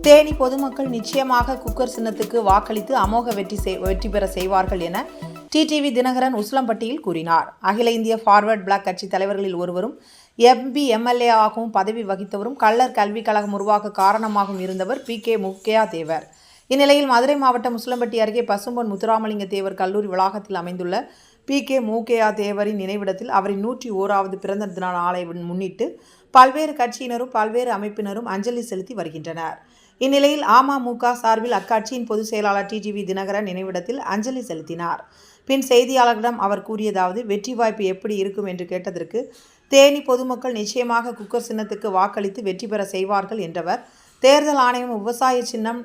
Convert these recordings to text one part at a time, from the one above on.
தேனி பொதுமக்கள் நிச்சயமாக குக்கர் சின்னத்துக்கு வாக்களித்து அமோக வெற்றி செய்- வெற்றி பெற செய்வார்கள் என டிடிவி தினகரன் உசிலம்பட்டியில் கூறினார். அகில இந்திய ஃபார்வர்ட் பிளாக் கட்சி தலைவர்களில் ஒருவரும் எம்பி எம்எல்ஏ ஆகவும் பதவி வகித்தவரும் கள்ளர் கல்விக் கழகம் உருவாக்க காரணமாகவும் இருந்தவர் பி. கே. முக்கியா தேவர் இந்நிலையில் மதுரை மாவட்டம் உசிலம்பட்டி அருகே பசும்பொன் முத்துராமலிங்க தேவர் கல்லூரி வளாகத்தில் அமைந்துள்ள பி. கே. மூகேயா தேவரின் நினைவிடத்தில் அவரின் நூற்றி ஓராவது பிறந்த தின நாளை முன்னிட்டு பல்வேறு கட்சியினரும் பல்வேறு அமைப்பினரும் அஞ்சலி செலுத்தி வருகின்றனர். இந்நிலையில் அமமுக சார்பில் அக்கட்சியின் பொதுச் செயலாளர் டிடிவி தினகரன் நினைவிடத்தில் அஞ்சலி செலுத்தினார். பின் செய்தியாளர்களிடம் அவர் கூறியதாவது வெற்றி வாய்ப்பு எப்படி இருக்கும் என்று கேட்டதற்கு தேனி பொதுமக்கள் நிச்சயமாக குக்கர் சின்னத்துக்கு வாக்களித்து வெற்றி பெற செய்வார்கள் என்றவர் தேர்தல் ஆணையம் விவசாய சின்னம்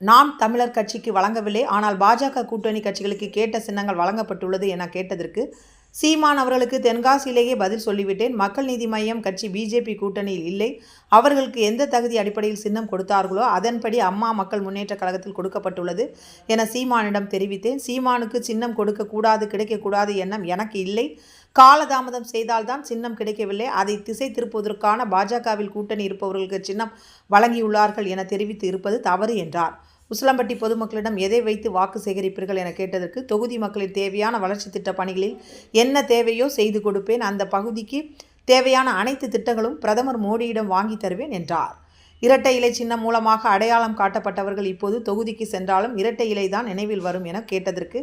நாம் தமிழர் கட்சிக்கு வழங்கவில்லை ஆனால் பாஜக கூட்டணி கட்சிகளுக்கு கேட்ட சின்னங்கள் வழங்கப்பட்டுள்ளது என கேட்டதற்கு சீமான் அவர்களுக்கு தென்காசியிலேயே பதில் சொல்லிவிட்டேன். மக்கள் நீதி மய்யம் கட்சி பிஜேபி கூட்டணியில் இல்லை. அவர்களுக்கு எந்த தகுதி அடிப்படையில் சின்னம் கொடுத்தார்களோ அதன்படி அம்மா மக்கள் முன்னேற்ற கழகத்தில் கொடுக்கப்பட்டுள்ளது என சீமானிடம் தெரிவித்தேன். சீமானுக்கு சின்னம் கொடுக்கக்கூடாது கிடைக்கக்கூடாது எண்ணம் எனக்கு இல்லை. காலதாமதம் செய்தால்தான் சின்னம் கிடைக்கவில்லை. அதை திசை திருப்புவதற்கான பாஜகவில் கூட்டணி இருப்பவர்களுக்கு சின்னம் வழங்கியுள்ளார்கள் என தெரிவித்து இருப்பது தவறு என்றார். உசிலம்பட்டி பொதுமக்களிடம் எதை வைத்து வாக்கு சேகரிப்பீர்கள் என கேட்டதற்கு தொகுதி மக்களின் தேவையான வளர்ச்சி திட்ட பணிகளில் என்ன தேவையோ செய்து கொடுப்பேன் அந்த பகுதிக்கு தேவையான அனைத்து திட்டங்களும் பிரதமர் மோடியிடம் வாங்கி தருவேன் என்றார். இரட்டை இலை சின்னம் மூலமாக அடையாளம் காட்டப்பட்டவர்கள் இப்போது தொகுதிக்கு சென்றாலும் இரட்டை இலை தான் நினைவில் வரும் என கேட்டதற்கு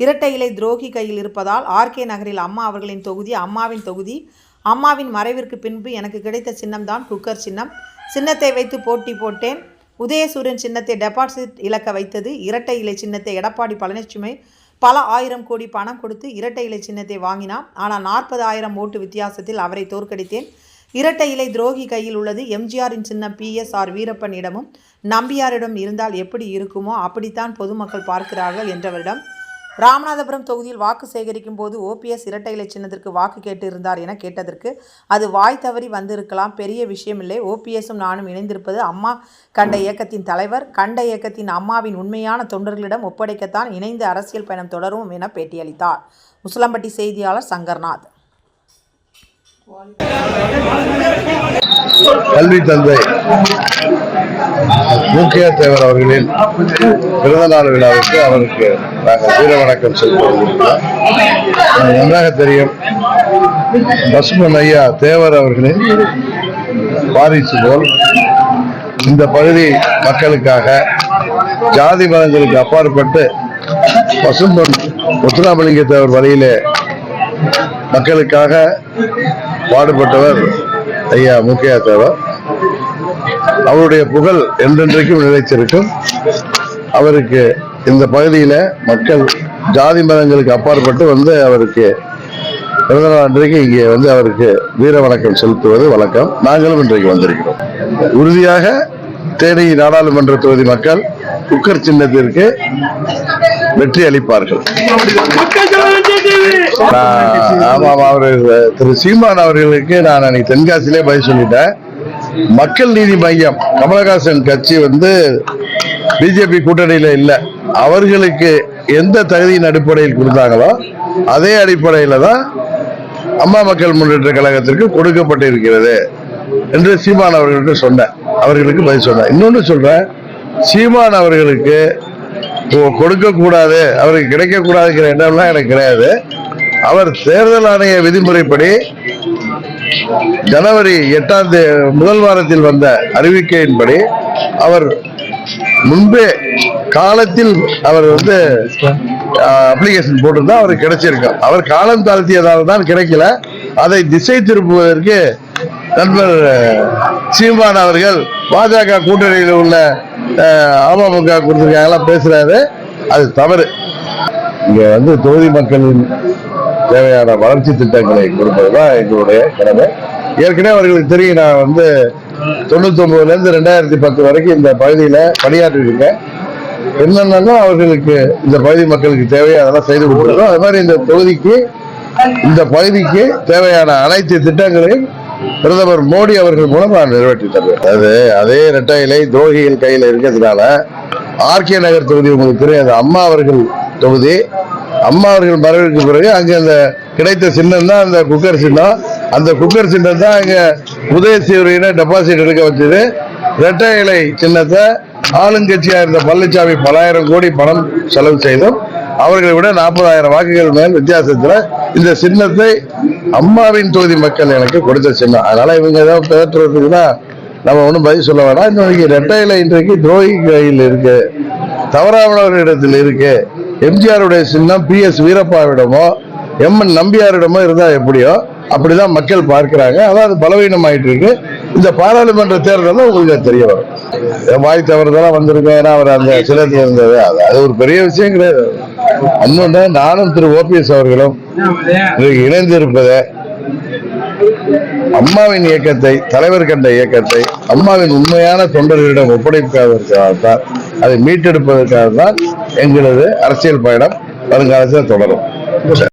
இரட்டை இலை துரோகி கையில் இருப்பதால் ஆர்கே நகரில் அம்மா அவர்களின் தொகுதி அம்மாவின் தொகுதி அம்மாவின் மறைவிற்கு பின்பு எனக்கு கிடைத்த சின்னம்தான் குக்கர் சின்னம். சின்னத்தை வைத்து போட்டி போட்டேன். உதயசூரியன் சின்னத்தை டெபாசிட் இழக்க வைத்தது. இரட்டை இலை சின்னத்தை எடப்பாடி பழனிசாமி பல ஆயிரம் கோடி பணம் கொடுத்து இரட்டை இலை சின்னத்தை வாங்கினான். ஆனால் நாற்பது ஆயிரம் ஓட்டு வித்தியாசத்தில் அவரை தோற்கடித்தேன். இரட்டை இலை துரோகி கையில் உள்ளது. எம்ஜிஆரின் சின்னம் பிஎஸ்ஆர் வீரப்பனிடமும் நம்பியாரிடம் இருந்தால் எப்படி இருக்குமோ அப்படித்தான் பொதுமக்கள் பார்க்கிறார்கள் என்றவரிடம் ராமநாதபுரம் தொகுதியில் வாக்கு சேகரிக்கும் போது ஓபிஎஸ் இரட்டை இலை சின்னத்திற்கு வாக்கு கேட்டிருந்தார் என கேட்டதற்கு அது வாய் தவறி வந்திருக்கலாம் பெரிய விஷயமில்லை. ஓபிஎஸும் நானும் இணைந்திருப்பது அம்மா கண்ட இயக்கத்தின் தலைவர் கண்ட இயக்கத்தின் அம்மாவின் உண்மையான தொண்டர்களிடம் ஒப்படைக்கத்தான் இணைந்து அரசியல் பயணம் தொடரும் என பேட்டியளித்தார். உசிலம்பட்டி செய்தியாளர் சங்கர்நாத். கல்வி தந்தை முக்கிய தேவர் அவர்களின் பிறந்த நாள் விழாவுக்கு அவருக்கு நாங்கள் வீர வணக்கம் செலுத்த நன்றாக தெரியும் பசுமன் ஐயா தேவர் அவர்களின் வாரிசு போல் இந்த பகுதி மக்களுக்காக ஜாதி மதங்களுக்கு அப்பாற்பட்டு பசும்பொன் முத்துராமலிங்கத்தேவர் வழியிலே மக்களுக்காக பாடுபட்டவர் ஐயா முக்கியா தேவா அவருடைய புகழ் என்றென்றைக்கும் நிலைத்திருக்கும் அவருக்கு இந்த பகுதியில மக்கள் ஜாதி மதங்களுக்கு அப்பாற்பட்டு வந்து அவருக்கு பிறந்தநாள் அன்றைக்கு இங்கே வந்து அவருக்கு வீர வணக்கம் செலுத்துவது வழக்கம். நாங்களும் இன்றைக்கு வந்திருக்கிறோம். உறுதியாக தேனி நாடாளுமன்ற தொகுதி மக்கள் குக்கர் சின்னத்திற்கு வெற்றி அளிப்பார்கள். நான் ஆமா ஆமா, அவரு திரு சீமான் அவர்களுக்கு நான் அன்னைக்கு தென்காசியிலே பதில் சொல்லிட்டேன். மக்கள் நீதி மையம் கமலஹாசன் கட்சி வந்து பிஜேபி கூட்டணியில இல்ல. அவர்களுக்கு எந்த தகுதியின் அடிப்படையில் கொடுத்தாங்களோ அதே அடிப்படையில தான் அம்மா மக்கள் முன்னேற்ற கழகத்திற்கு கொடுக்கப்பட்டிருக்கிறது என்று சீமான் அவர்களுக்கு சொன்னேன். அவர்களுக்கு பதில் சொன்னேன். இன்னொன்னு சொல்றேன் சீமான் அவர்களுக்கு கொடுக்க கூடாது அவருக்கு கிடைக்க கூடாதுங்கிற எண்ணம்லாம் எனக்கு கிடையாது. அவர் தேர்தல் ஆணைய விதிமுறைப்படி ஜனவரி எட்டாம் தேதி முதல் வாரத்தில் வந்த அறிவிக்கையின்படி அவர் முன்பே காலத்தில் அவர் வந்து அப்ளிகேஷன் போட்டிருந்தா அவருக்கு கிடைச்சிருக்கும் அவர் காலம் தாழ்த்தியதால் தான் கிடைக்கல. அதை திசை திருப்புவதற்கு நண்பர் சீமான் அவர்கள் பாஜக கூட்டணியில் உள்ள அமமுக கொடுத்துருக்காங்கலாம் பேசுறாரு. அது தவறு. இங்க வந்து தொகுதி மக்களின் தேவையான வளர்ச்சி திட்டங்களை கொடுப்பதுதான் எங்களுடைய கடமை. ஏற்கனவே அவர்களுக்கு தெரியும் நான் வந்து தொண்ணூத்தி ஒன்பதுல இருந்து ரெண்டாயிரத்தி பத்து வரைக்கும் இந்த பகுதியில பணியாற்றிருக்கேன் என்னென்னா அவர்களுக்கு இந்த பகுதி மக்களுக்கு தேவையை அதெல்லாம் செய்து கொடுத்துருக்கோம். அது மாதிரி இந்த தொகுதிக்கு இந்த பகுதிக்கு தேவையான அனைத்து திட்டங்களையும் பிரதமர் மோடி அவர்கள் மூலம் நான் நிறைவேற்றி தருவேன் அது அதே இரட்டையிலை இலை துரோகிகள் கையில் இருக்கிறதுனால ஆர்கே நகர் தொகுதி உங்களுக்கு தெரியும். அம்மா அவர்கள் தொகுதி. அம்மா அவர்கள் மறைவுக்கு பிறகு அங்கே அந்த கிடைத்த சின்னம் தான் அந்த குக்கர் சின்னம். அந்த குக்கர் சின்னம் தான் அங்கே உதயசூரியனை டெபாசிட் எடுக்க வச்சது. இரட்டை இலை சின்னத்தை ஆளுங்கட்சியாக இருந்த பழனிசாமி பலாயிரம் கோடி பணம் செலவு செய்தோம் அவர்களை விட நாற்பதாயிரம் வாக்குகள் மேல் வித்தியாசத்துல இந்த சின்னத்தை அம்மாவின் தொகுதி மக்கள் எனக்கு கொடுத்த சின்னம். அதனால இவங்க ஏதாவது பேற்றுறதுக்குன்னா நம்ம ஒன்றும் பதில் சொல்ல வேணாம். இன்னைக்கு ரெட்டையில இன்றைக்கு துரோகி கையில் இருக்கு. தவறானவர்களிடத்தில் இருக்கு. எம்ஜிஆருடைய சின்னம் பி எஸ் வீரப்பாவிடமோ எம் என் நம்பியாரிடமோ இருந்தா எப்படியோ அப்படிதான் மக்கள் பார்க்கிறாங்க. அதான் அது பலவீனமாயிட்டு இருக்கு. இந்த பாராளுமன்ற தேர்தலில் உங்களுக்கு தெரிய வரும். வாய் தவறுதெல்லாம் வந்திருக்கேன் ஏன்னா அவர் அந்த சிலத்தில் இருந்தது. அது ஒரு பெரிய விஷயம் கிடையாது. இன்னொன்று நானும் திரு ஓபிஎஸ் அவர்களும் இன்றைக்கு அம்மாவின் இயக்கத்தை தலைவர் கண்ட இயக்கத்தை அம்மாவின் உண்மையான தொண்டர்களிடம் ஒப்படைப்பதற்காகத்தான் அதை மீட்டெடுப்பதற்காக தான் எங்களது அரசியல் பயணம் வருங்காலத்தில் தொடரும்.